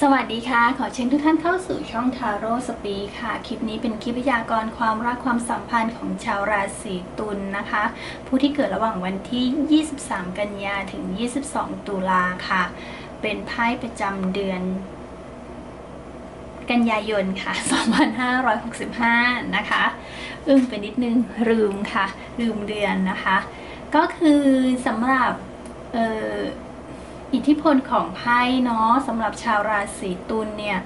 สวัสดีค่ะ ขอเชิญทุกท่านเข้าสู่ช่องทาโร่สปีค่ะ คลิปนี้เป็นคลิปพยากรณ์ความรักความสัมพันธ์ของชาวราศีตุลนนะคะ ผู้ที่เกิดระหว่างวันที่ 23 กันยาถึง 22 ตุลาค่ะ เป็นไพ่ประจำเดือน กันยายนค่ะ 2565 นะคะ อึ้งไปนิดนึงลืมค่ะ ลืมเดือนนะคะ ก็คือสำหรับเอ่อ อิทธิพลของไพ่เนาะสำหรับชาวราศีตุลเนี่ย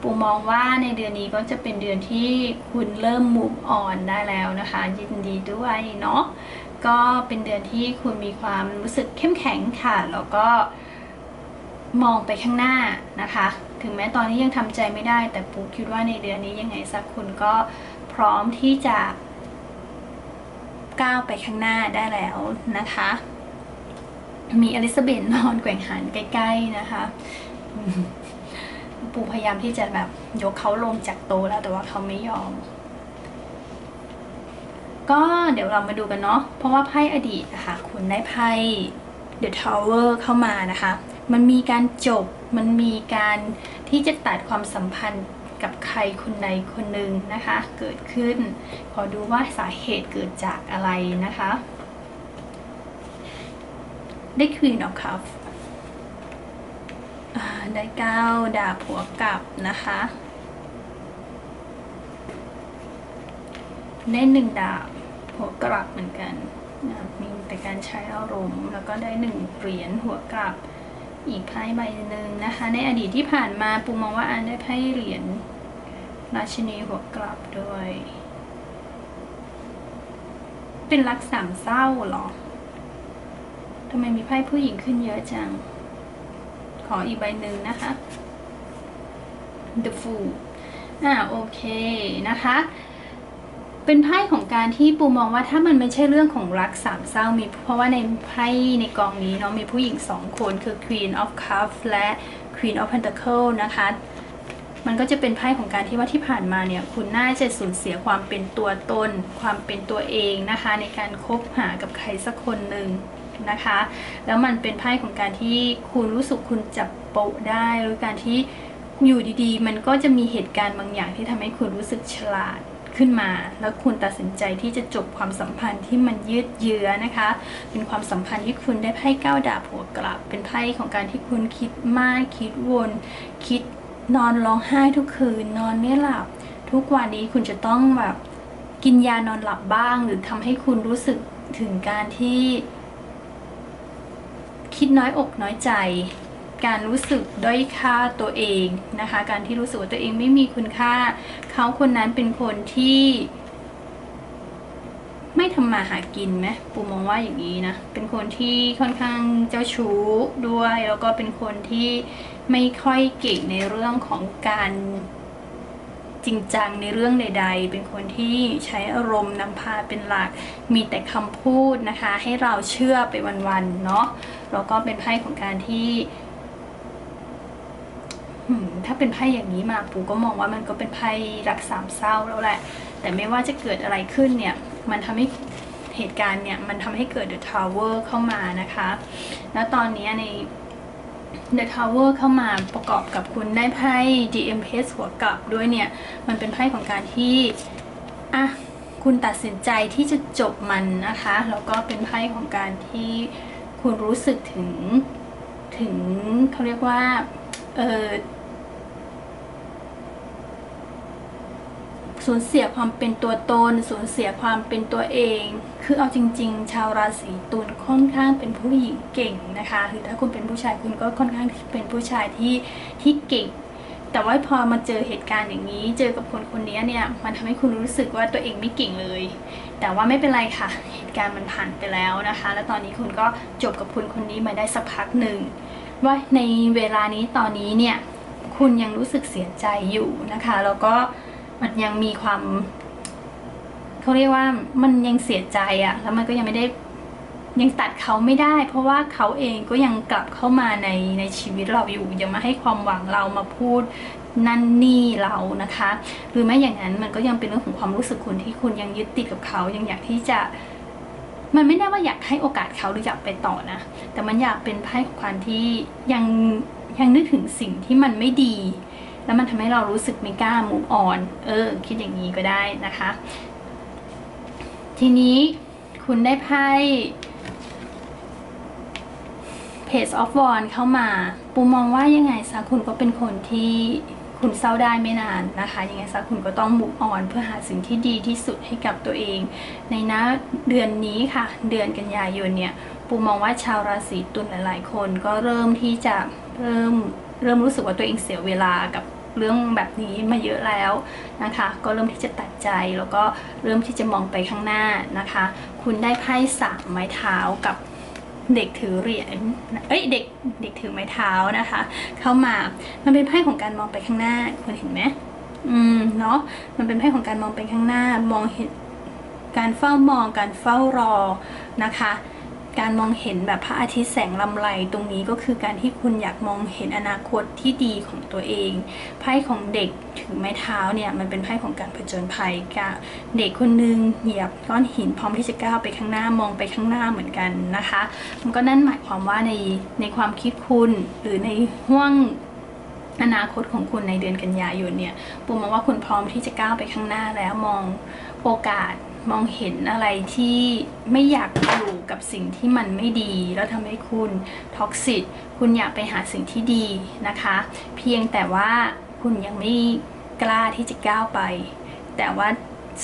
ปูมองว่าในเดือนนี้ก็จะเป็นเดือนที่คุณเริ่มมุกอ่อนได้แล้วนะคะ ยินดีด้วยเนาะก็เป็นเดือนที่คุณมีความรู้สึกเข้มแข็งค่ะ แล้วก็มองไปข้างหน้านะคะ ถึงแม้ตอนนี้ยังทำใจไม่ได้ แต่ปูคิดว่าในเดือนนี้ยังไงสักคุณก็พร้อมที่จะก้าวไปข้างหน้าได้แล้วนะคะ มีอลิซาเบธนอนแกว่งหางใกล้ๆนะคะ ปู่พยายามที่จะแบบยกเขาลงจากโตะแล้วแต่ว่าเขาไม่ยอม ก็เดี๋ยวเรามาดูกันเนาะเพราะว่าไพ่อดีตนะคะคุณได้ไพ่ The Tower เข้ามานะคะ มันมีการจบมันมีการที่จะตัดความสัมพันธ์กับใครคนใดคนหนึ่งนะคะ เกิดขึ้น ขอดูว่าสาเหตุเกิดจากอะไรนะคะ ได้ Queen of Cups ได้เก้าดาบหัวกลับนะคะ ได้หนึ่งดาบหัวกลับเหมือนกันนะมีแต่การใช้อารมณ์ แล้วก็ได้หนึ่งเหรียญหัวกลับ อีกไพ่ใบหนึ่งนะคะ ในอดีตที่ผ่านมาปูมองว่าอันได้ไพ่เหรียญราชินีหัวกลับด้วย เป็นรักสามเศร้าหรอ ทำไมมีไพ่ผู้หญิงขึ้นเยอะจัง ขออีกใบหนึ่งนะคะ The Fool อ่าโอเคนะคะ เป็นไพ่ของการที่ปูมองว่าถ้ามันไม่ใช่เรื่องของรักสามเศร้ามี เพราะว่าในไพ่ในกองนี้เนาะมีผู้หญิงสองคนคือ Queen of Cups และ Queen of Pentacles นะคะมันก็จะเป็นไพ่ของการที่ว่าที่ผ่านมาเนี่ย คุณน่าจะสูญเสียความเป็นตัวตน ความเป็นตัวเองนะคะ ในการคบหากับใครสักคนหนึ่ง นะคะ แล้วมันเป็นไพ่ของการที่คุณรู้สึกคุณจับโปะได้หรือการที่อยู่ดีๆ มันก็จะมีเหตุการณ์บางอย่างที่ทำให้คุณรู้สึกฉลาดขึ้นมา แล้วคุณตัดสินใจที่จะจบความสัมพันธ์ที่มันยืดเยื้อนะคะ เป็นความสัมพันธ์ที่คุณได้ไพ่ก้าวดาบหัวกลับ เป็นไพ่ของการที่คุณคิดมาก คิดวน คิดนอนร้องไห้ทุกคืน นอนไม่หลับ ทุกวันนี้คุณจะต้องแบบกินยานอนหลับบ้าง หรือทำให้คุณรู้สึกถึงการที่ คิดน้อยอกน้อยใจ การรู้สึกด้อยค่าตัวเองนะคะ การที่รู้สึกว่าตัวเองไม่มีคุณค่า เขาคนนั้นเป็นคนที่ ไม่ทำมาหากินไหมปูมองว่าอย่างนี้นะ เป็นคนที่ค่อนข้างเจ้าชู้ด้วย แล้วก็เป็นคนที่ไม่ค่อยเก่งในเรื่องของการ จริงจังในเรื่องใด ๆ เป็นคนที่ใช้อารมณ์นำพาเป็นหลัก มีแต่คำพูดนะคะ ให้เราเชื่อไปวันๆเนาะแล้วก็เป็นไพ่ของการที่ถ้าเป็นไพ่อย่างนี้มาปูก็มองว่ามันก็เป็นไพ่รักสามเศร้าแล้วแหละ แต่ไม่ว่าจะเกิดอะไรขึ้นเนี่ย มันทำให้เหตุการณ์เนี่ย มันทำให้เกิด The Tower เข้ามานะคะ แล้วตอนนี้ใน The Tower เข้ามาประกอบกับคุณได้ไพ่ DMS หัวกลับด้วยเนี่ย มันเป็นไพ่ของการที่อะคุณตัดสินใจที่จะจบมันนะคะ แล้วก็เป็นไพ่ของการที่คุณรู้สึกถึงถึงเขาเรียกว่าเออ สูญเสียความเป็นตัวตน สูญเสียความเป็นตัวเอง คือเอาจริง ๆ ชาวราศีตุลค่อนข้างเป็นผู้หญิงเก่งนะคะคือถ้าคุณเป็นผู้ชายคุณก็ค่อนข้างเป็นผู้ชายที่ที่เก่ง แต่ว่าพอมาเจอเหตุการณ์อย่างนี้ เจอกับคนคนนี้เนี่ยมันทำให้คุณรู้สึกว่าตัวเองไม่เก่งเลย แต่ว่าไม่เป็นไรค่ะ เหตุการณ์มันผ่านไปแล้วนะคะ แล้วตอนนี้คุณก็จบกับคนคนนี้มาได้สักพักหนึ่งว่าในเวลานี้ตอนนี้เนี่ยคุณยังรู้สึกเสียใจอยู่นะคะ แล้วก็ มันยังมีความเขาเรียกว่ามันยังเสียใจอะแล้วมันก็ยังไม่ได้ยังตัดเขาไม่ได้ เพราะว่าเขาเองก็ยังกลับเข้ามาในในชีวิตเราอยู่ยังมาให้ความหวังเรามาพูดนั่นนี่เรานะคะ หรือไม่อย่างนั้นมันก็ยังเป็นเรื่องของความรู้สึกคุณที่คุณยังยึดติดกับเขายังอยากที่จะมันไม่ได้ว่าอยากให้โอกาสเขาหรืออยากไปต่อนะ แต่มันอยากเป็นไพ่ของความที่ยังยังนึกถึงสิ่งที่มันไม่ดี แล้วมันทำให้เรารู้สึกไม่กล้า move on เออ คิดอย่างนี้ก็ได้นะคะ ทีนี้คุณได้ไพ่ Page of w a n d เข้ามา ปูมองว่ายังไงซะคุณก็เป็นคนที่คุณเศร้าได้ไม่นานนะคะยังไงซะคุณก็ต้องมุกอ่อนเพื่อหาสิ่งที่ดีที่สุดให้กับตัวเอง ในนะเดือนนี้ค่ะ เดือนกันยายนเนี่ย ปูมองว่าชาวราศีตุลหลาย ๆ คนก็เริ่มที่จะเริ่มเริ่มรู้สึกว่าตัวเองเสียเวลากับ เรื่องแบบนี้มาเยอะแล้วนะคะ ก็เริ่มที่จะตัดใจแล้วก็เริ่มที่จะมองไปข้างหน้านะคะ คุณได้ไพ่สามไม้เท้ากับเด็กถือเหรียญ เอ้ยเด็กเด็กถือไม้เท้านะคะ เข้ามา มันเป็นไพ่ของการมองไปข้างหน้า คุณเห็นไหมอืมเนาะ มันเป็นไพ่ของการมองไปข้างหน้า มองเห็นการเฝ้ามองการเฝ้ารอนะคะ การมองเห็นแบบพระอาทิตย์แสงลำไรตรงนี้ก็คือการที่คุณอยากมองเห็นอนาคตที่ดีของตัวเอง ไพ่ของเด็กถือไม้เท้าเนี่ยมันเป็นไพ่ของการผจญภัยกับเด็กคนหนึงเหยียบก้อนหินพร้อมที่จะก้าวไปข้างหน้ามองไปข้างหน้าเหมือนกันนะคะ มันก็นั่นหมายความว่าในในความคิดคุณหรือในห่วงอนาคตของคุณในเดือนกันยายนเนี่ยปูมองว่าคุณพร้อมที่จะก้าวไปข้างหน้าแล้วมองโอกาส มองเห็นอะไรที่ไม่อยากอยู่กับสิ่งที่มันไม่ดี แล้วทำให้คุณท็อกซิตคุณอยากไปหาสิ่งที่ดีนะคะ เพียงแต่ว่าคุณยังไม่กล้าที่จะก้าวไป แต่ว่า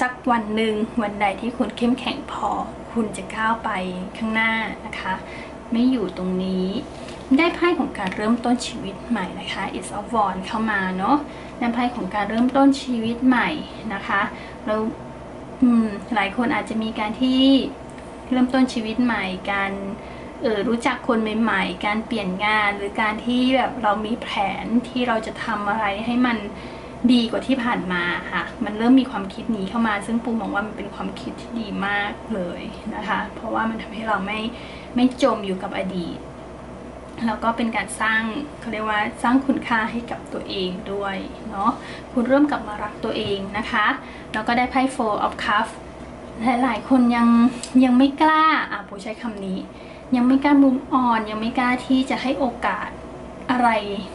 สักวันหนึ่งวันใดที่คุณเข้มแข็งพอ คุณจะก้าวไปข้างหน้านะคะ ไม่อยู่ตรงนี้ได้ไพ่ของการเริ่มต้นชีวิตใหม่นะคะ Is of w a n d เข้ามาเนาะได้ไพ่ของการเริ่มต้นชีวิตใหม่นะคะแล้ว หลายคนอาจจะมีการที่เริ่มต้นชีวิตใหม่ การเออรู้จักคนใหม่ๆ การเปลี่ยนงานหรือการที่แบบเรามีแผนที่เราจะทำอะไรให้มันดีกว่าที่ผ่านมาค่ะ มันเริ่มมีความคิดนี้เข้ามา ซึ่งปูมองว่ามันเป็นความคิดที่ดีมากเลยนะคะ เพราะว่ามันทำให้เราไม่ไม่จมอยู่กับอดีต แล้วก็เป็นการสร้างเขาเรียกว่าสร้างคุณค่าให้กับตัวเองด้วยเนาะคุณเริ่มกลับมารักตัวเองนะคะแล้วก็ได้ไพ่ Four of Cups หลายๆ คนยังยังไม่กล้าอะผมใช้คำนี้ ยังไม่กล้ามุมอ่อนยังไม่กล้าที่จะให้โอกาสอะไร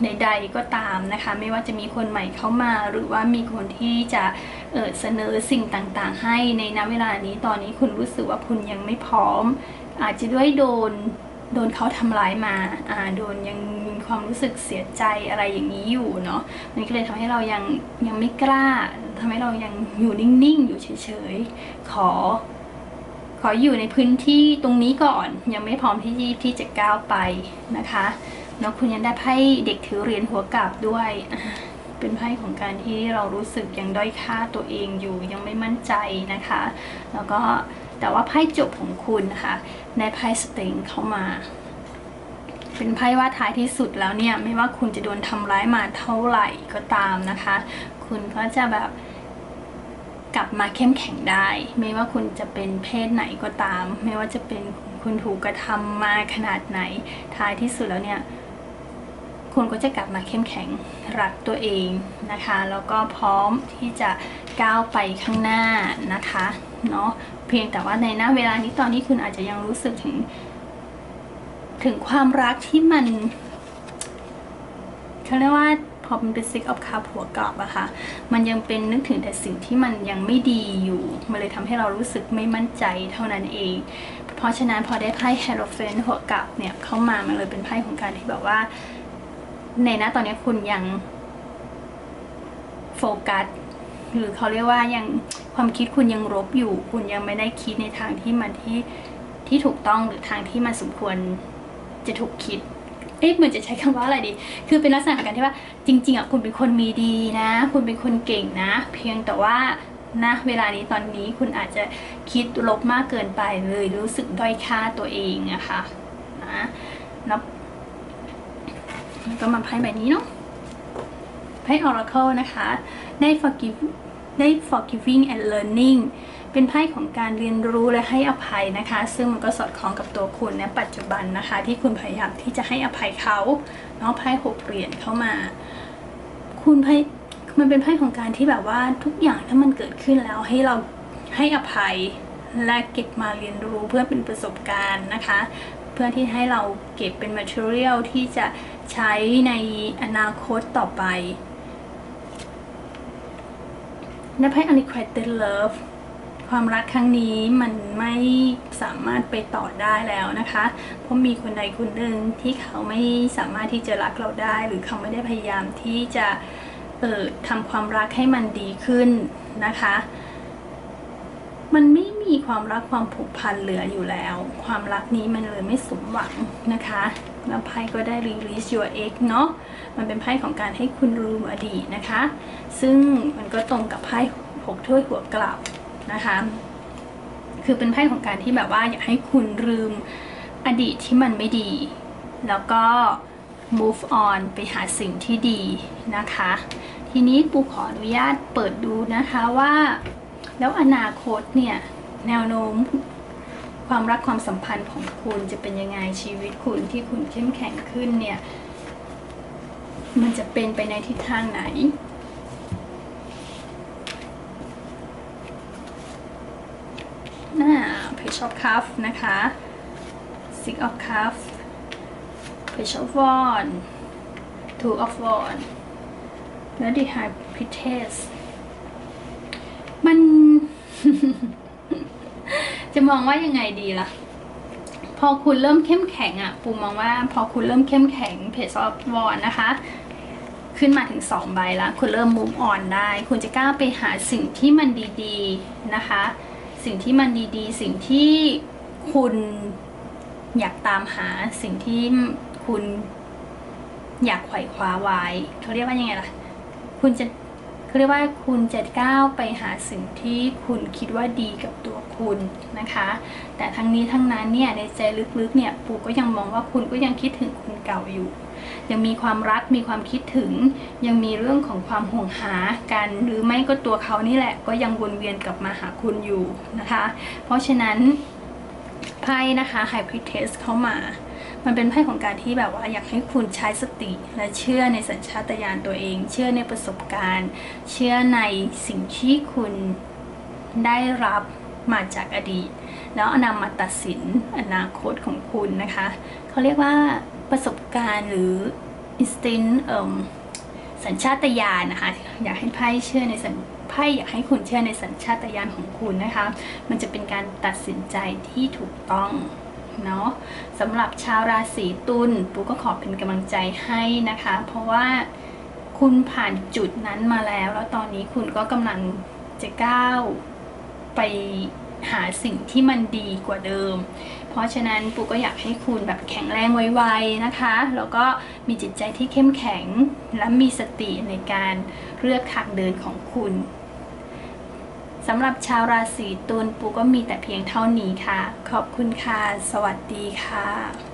ใด ๆ ก็ตามนะคะ ไม่ว่าจะมีคนใหม่เข้ามา หรือว่ามีคนที่จะเเสนอสิ่งต่างๆ ให้ในณเวลานี้ตอนนี้คุณรู้สึกว่าคุณยังไม่พร้อม อาจจะด้วยโดน โดนเขาทำร้ายมาอ่าโดนยังมีความรู้สึกเสียใจอะไรอย่างนี้อยู่เนาะมันก็เลยทำให้เรายังยังไม่กล้าทำให้เรายังอยู่นิ่งๆ อยู่เฉยๆ ขอ ขออยู่ในพื้นที่ตรงนี้ก่อน ยังไม่พร้อมที่ที่จะก้าวไปนะคะแล้วคุณยังได้ไพ่เด็กถือเหรียญหัวกลับด้วยเป็นไพ่ของการที่เรารู้สึกยังด้อยค่าตัวเองอยู่ยังไม่มั่นใจนะคะ แล้วก็แต่ว่าไพ่จบของคุณนะคะ ได้ไพ่สเต็งเข้ามา เป็นไพ่ว่าท้ายที่สุดแล้วเนี่ย ไม่ว่าคุณจะโดนทำร้ายมาเท่าไหร่ก็ตามนะคะ คุณก็จะแบบกลับมาเข้มแข็งได้ ไม่ว่าคุณจะเป็นเพศไหนก็ตาม ไม่ว่าจะเป็นคุณถูกกระทำมาขนาดไหน ท้ายที่สุดแล้วเนี่ย คุณก็จะกลับมาเข้มแข็งรักตัวเองนะคะ แล้วก็พร้อมที่จะก้าวไปข้างหน้านะคะ เนาะ เพียงแต่ว่าในหน้าเวลานี้ตอนนี้คุณอาจจะยังรู้สึกถึง ถึงความรักที่มันเขาเรียกว่าพอมันเป็น six of cup หัวกลับอะค่ะ มันยังเป็นนึกถึงแต่สิ่งที่มันยังไม่ดีอยู่มันเลยทำให้เรารู้สึกไม่มั่นใจเท่านั้นเอง เพราะฉะนั้นพอได้ไพ่ Hierophant หัวกลับเนี่ยเข้ามามันเลยเป็นไพ่ของการที่แบบว่า ในนะตอนนี้คุณยังโฟกัสหรือเขาเรียกว่ายัง ความคิดคุณยังรบอยู่ คุณยังไม่ได้คิดในทางที่มันที่ที่ถูกต้องหรือทางที่มันสมควรจะถูกคิดเอ๊ะเหมือนจะใช้คำว่าอะไรดี คือเป็นลักษณะของการที่ว่า จริง ๆอะคุณเป็นคนมีดีนะ คุณเป็นคนเก่งนะ เพียงแต่ว่านะเวลานี้ตอนนี้คุณอาจจะคิดลบมากเกินไปเลย รู้สึกด้อยค่าตัวเองอะค่ะนะแล้วก็มาไพ่ใบนี้เนาะไพ่ Oracle นะคะ ได้ forgive ได้ forgiving and learning เป็นไพ่ของการเรียนรู้และให้อภัยนะคะ ซึ่งมันก็สอดคล้องกับตัวคุณในปัจจุบันนะคะ ที่คุณพยายามที่จะให้อภัยเขาเนาะไพ่หกเหรียญเข้ามา คุณไพ่มันเป็นไพ่ของการที่แบบว่าทุกอย่างถ้ามันเกิดขึ้นแล้วให้เราให้อภัยและเก็บมาเรียนรู้เพื่อเป็นประสบการณ์นะคะ เพื่อที่ให้เราเก็บเป็น material ที่จะใช้ในอนาคตต่อไป และไพ่ unrequited love ความรักครั้งนี้มันไม่สามารถไปต่อได้แล้วนะคะ เพราะมีคนใดคนหนึ่งที่เขาไม่สามารถที่จะรักเราได้ หรือเขาไม่ได้พยายามที่จะเอ่อทำความรักให้มันดีขึ้นนะคะ มันไม่มีความรักความผูกพันเหลืออยู่แล้ว ความรักนี้มันเลยไม่สมหวังนะคะ แล้วไพ่ก็ได้ release your ex เนาะมันเป็นไพ่ของการให้คุณลืมอดีตนะคะ ซึ่งมันก็ตรงกับไพ่หกถ้วยหัวกลับนะคะ คือเป็นไพ่ของการที่แบบว่าอยากให้คุณลืมอดีตที่มันไม่ดี แล้วก็ move on ไปหาสิ่งที่ดีนะคะ ทีนี้ปูขออนุญาตเปิดดูนะคะว่า แล้วอนาคตเนี่ย แนวโน้ม ความรักความสัมพันธ์ของคุณจะเป็นยังไงชีวิตคุณที่คุณเข้มแข็งขึ้นเนี่ย มันจะเป็นไปในทิศทางไหนน่า Page of Cup นะคะ Six of Cup Page of Wand Two of Wand และ The High Priestess มัน จะมองว่ายังไงดีล่ะ พอคุณเริ่มเข้มแข็งอะ่ะปูมองว่าพอคุณเริ่มเข้มแข็งเพจออฟวอนนะคะ ขึ้นมาถึงสองใบแล้ว คุณเริ่มมุมอ่อนได้ คุณจะกล้าไปหาสิ่งที่มันดีๆนะคะ สิ่งที่มันดีๆ สิ่งที่คุณอยากตามหาสิ่งที่คุณอยากไขว่คว้าไว้เขาเรียกว่ายังไงล่ะ คุณจะ เขาเรียกว่าคุณจะก้าวไปหาสิ่งที่คุณคิดว่าดีกับตัวคุณนะคะ แต่ทั้งนี้ทั้งนั้นเนี่ยในใจลึกๆเนี่ยปูก็ยังมองว่าคุณก็ยังคิดถึงคุณเก่าอยู่ ยังมีความรักมีความคิดถึง ยังมีเรื่องของความห่วงหากัน หรือไม่ก็ตัวเขานี่แหละ ก็ยังวนเวียนกลับมาหาคุณอยู่นะคะ เพราะฉะนั้นไพ่นะคะไฮพริเทสเข้ามา มันเป็นไพ่ของการที่แบบว่าอยากให้คุณใช้สติ และเชื่อในสัญชาตญาณตัวเอง เชื่อในประสบการณ์ เชื่อในสิ่งที่คุณได้รับมาจากอดีต แล้วอนำมาตัดสินอนาคตของคุณนะคะเขาเรียกว่าประสบการณ์หรือ instinct สัญชาตญาณนะคะ อยากให้ไพ่เชื่อในสัญไพ่อยากให้คุณเชื่อในสัญชาตญาณของคุณนะคะ มันจะเป็นการตัดสินใจที่ถูกต้อง เนาะสำหรับชาวราศีตุลปูก็ขอเป็นกำลังใจให้นะคะ เพราะว่าคุณผ่านจุดนั้นมาแล้ว แล้วตอนนี้คุณก็กำลังจะก้าวไปหาสิ่งที่มันดีกว่าเดิม เพราะฉะนั้นปูก็อยากให้คุณแบบแข็งแรงไวๆนะคะ แล้วก็มีจิตใจที่เข้มแข็งและมีสติในการเลือกทางเดินของคุณ สำหรับชาวราศีตุลปูก็มีแต่เพียงเท่านี้ค่ะ ขอบคุณค่ะ สวัสดีค่ะ